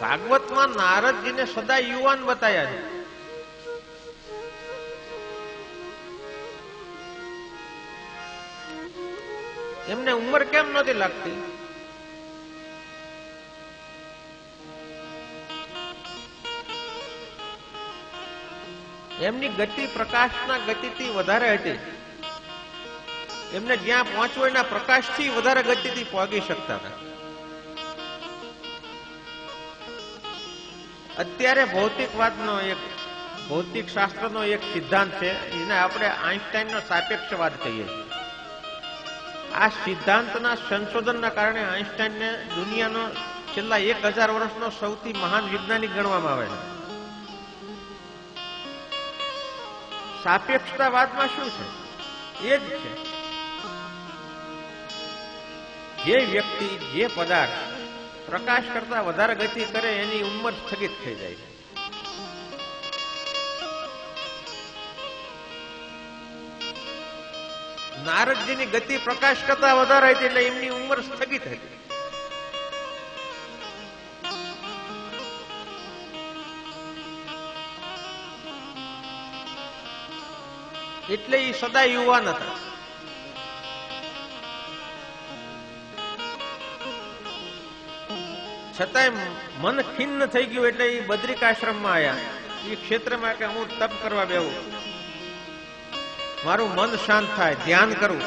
ભાગવતમાં નારદજીને સદા યુવાન બતાયા છે. એમને ઉંમર કેમ નથી લાગતી? એમની ગતિ પ્રકાશના ગતિથી વધારે હતી. એમને જ્યાં પહોંચવું એના પ્રકાશથી વધારે ગતિથી પહોંચી શકતા હતા. અત્યારે ભૌતિકવાદનો એક, ભૌતિક શાસ્ત્રનો એક સિદ્ધાંત છે, એને આપણે આઈન્સ્ટાઈનનો સાપેક્ષવાદ કહીએ છીએ. આ સિદ્ધાંતના સંશોધનના કારણે આઈન્સ્ટાઈનને દુનિયાનો છેલ્લા એક હજાર વર્ષનો સૌથી મહાન વૈજ્ઞાનિક ગણવામાં આવે છે. સાપેક્ષતાવાદમાં શું છે? એ જ છે. જે વ્યક્તિ, જે પદાર્થ પ્રકાશ કરતા વધારે ગતિ કરે, એની ઉંમર સ્થગિત થઈ જાય છે. નારદજીની ગતિ પ્રકાશ કરતા વધારે હતી એટલે એમની ઉંમર સ્થગિત હતી. એટલે એ સદા યુવાન હતા. છતાંય મન ખિન્ન થઈ ગયું એટલે એ બદ્રિકાશ્રમમાં આવ્યા એ ક્ષેત્રમાં કે હું તપ કરવા બેવું મારું મન શાંત થાય, ધ્યાન કરવું